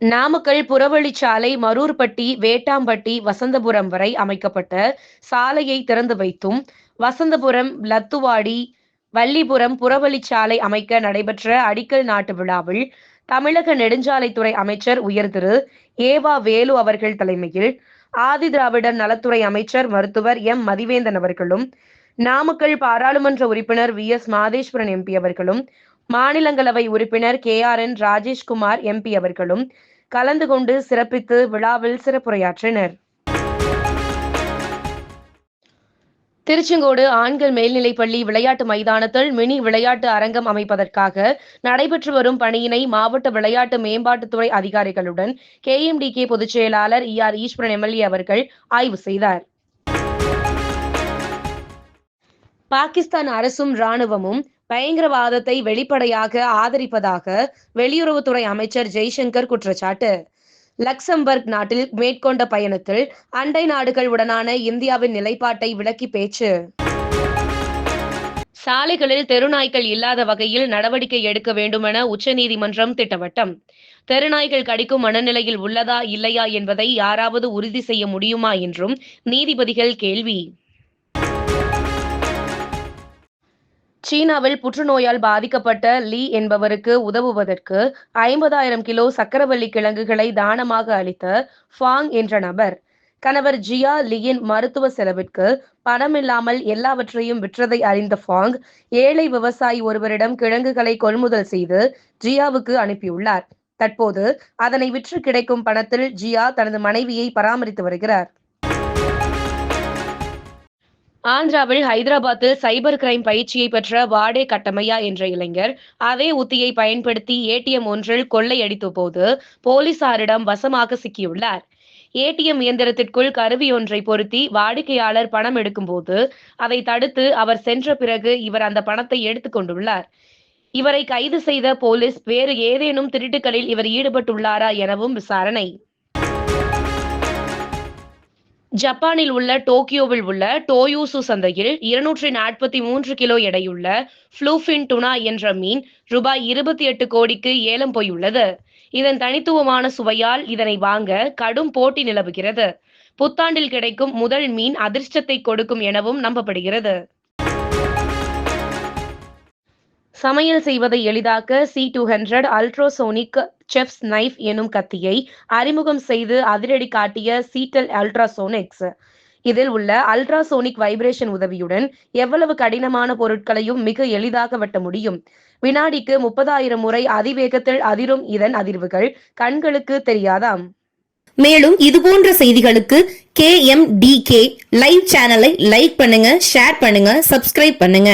நாமக்கல் புறவழிச்சாலை மரூர்பட்டி வேட்டாம்பட்டி வசந்தபுரம் வரை அமைக்கப்பட்ட சாலையை திறந்து வைத்தும் வசந்தபுரம் லத்துவாடி வள்ளிபுரம் புறவழிச்சாலை அமைக்க நடைபெற்ற அடிக்கல் நாட்டு விழாவில் தமிழக நெடுஞ்சாலைத்துறை அமைச்சர் உயர் திரு. ஏவா வேலு அவர்கள் தலைமையில் ஆதி திராவிடர் நலத்துறை அமைச்சர் மருத்துவர் எம். மதிவேந்தன் அவர்களும் நாமக்கல் பாராளுமன்ற உறுப்பினர் வி. எஸ். மாதேஸ்வரன் எம்பி அவர்களும் மாநிலங்களவை உறுப்பினர் K R N Rajeshkumar MP அவர்களும் கலந்து கொண்டு சிறப்பித்து விழாவில் சிறப்புரையாற்றினர். திருச்செங்கோடு ஆண்கள் மேல்நிலைப்பள்ளி விளையாட்டு மைதானத்தில் மினி விளையாட்டு அரங்கம் அமைப்பதற்காக நடைபெற்று வரும் பணியினை மாவட்ட விளையாட்டு மேம்பாட்டுத்துறை அதிகாரிகளுடன் கேஎம்டிகே பொதுச் செயலாளர் இ ஆர் ஈஸ்வரன் எம்எல்ஏ அவர்கள் ஆய்வு செய்தார். பாகிஸ்தான் அரசும் ராணுவமும் பயங்கரவாதத்தை வெளிப்படையாக ஆதரிப்பதாக வெளியுறவுத்துறை அமைச்சர் ஜெய்சங்கர் குற்றச்சாட்டு. லக்சம்பர்க் நாட்டில் மேற்கொண்ட பயணத்தில் அண்டை நாடுகள் உடனான இந்தியாவின் நிலைப்பாட்டை விளக்கி பேச்சு. சாலைகளில் தெருநாய்கள் இல்லாத வகையில் நடவடிக்கை எடுக்க வேண்டுமென உச்சநீதிமன்றம் திட்டவட்டம். தெருநாய்கள் கடிக்கும் மனநிலையில் உள்ளதா இல்லையா என்பதை யாராவது உறுதி செய்ய முடியுமா என்றும் நீதிபதிகள் கேள்வி. சீனாவில் புற்றுநோயால் பாதிக்கப்பட்ட லீ என்பவருக்கு உதவுவதற்கு ஐம்பதாயிரம் கிலோ சக்கரவள்ளி கிழங்குகளை தானமாக அளித்த ஃபாங் என்ற நபர். கணவர் ஜியா லீயின் மருத்துவ செலவிற்கு பணமில்லாமல் எல்லாவற்றையும் விற்றதை அறிந்த ஃபாங் ஏழை விவசாயி ஒருவரிடம் கிழங்குகளை கொள்முதல் செய்து ஜியாவுக்கு அனுப்பியுள்ளார். தற்போது அதனை விற்று கிடைக்கும் பணத்தில் ஜியா தனது மனைவியை பராமரித்து வருகிறார். ஆந்திராவில் ஹைதராபாத்தில் சைபர் கிரைம் பயிற்சியை பெற்ற வாடே கட்டமையா என்ற இளைஞர் அதே உத்தியை பயன்படுத்தி ஏடிஎம் ஒன்றில் கொள்ளையடித்த போது போலீசாரிடம் வசமாக சிக்கியுள்ளார். ஏடிஎம் இயந்திரத்திற்குள் கருவி ஒன்றை பொருத்தி வாடிக்கையாளர் பணம் எடுக்கும்போது அதை தடுத்து அவர் சென்ற பிறகு இவர் அந்த பணத்தை எடுத்துக்கொண்டுள்ளார் இவரை கைது செய்த போலீஸ் வேறு ஏதேனும் திருட்டுகளில் இவர் ஈடுபட்டுள்ளாரா எனவும் விசாரணை. ஜப்பானில் உள்ள டோக்கியோவில் உள்ள டோயூசு சந்தையில் இருநூற்றி நாற்பத்தி மூன்று கிலோ எடையுள்ள ஃப்ளூஃபின் டுனா என்ற மீன் ரூபாய் இருபத்தி எட்டு கோடிக்கு ஏலம் போயுள்ளது. இதன் தனித்துவமான சுவையால் இதனை வாங்க கடும் போட்டி நிலவுகிறது. புத்தாண்டில் கிடைக்கும் முதல் மீன் அதிர்ஷ்டத்தை கொடுக்கும் எனவும் நம்பப்படுகிறது. சமையல் செய்வதை எளிதாக்க C two hundred ultrasonic chef's knife எனும் கத்தியை அறிமுகம் செய்து அதிரடி காட்டிய சீட்டல் அல்ட்ராசோனிக்ஸ் இதில் உள்ள அல்ட்ராசோனிக் வைப்ரேஷன் உதவியுடன் எவ்வளவு கடினமான பொருட்களையும் மிக எளிதாக வெட்ட முடியும். வினாடிக்கு முப்பதாயிரம் முறை அதிவேகத்தில் அதிரும் இதன் அதிர்வுகள் கண்களுக்கு தெரியாதாம். மேலும் இதுபோன்ற செய்திகளுக்கு K M D K live சேனலை லைக் பண்ணுங்க ஷேர் பண்ணுங்க சப்ஸ்கிரைப் பண்ணுங்க.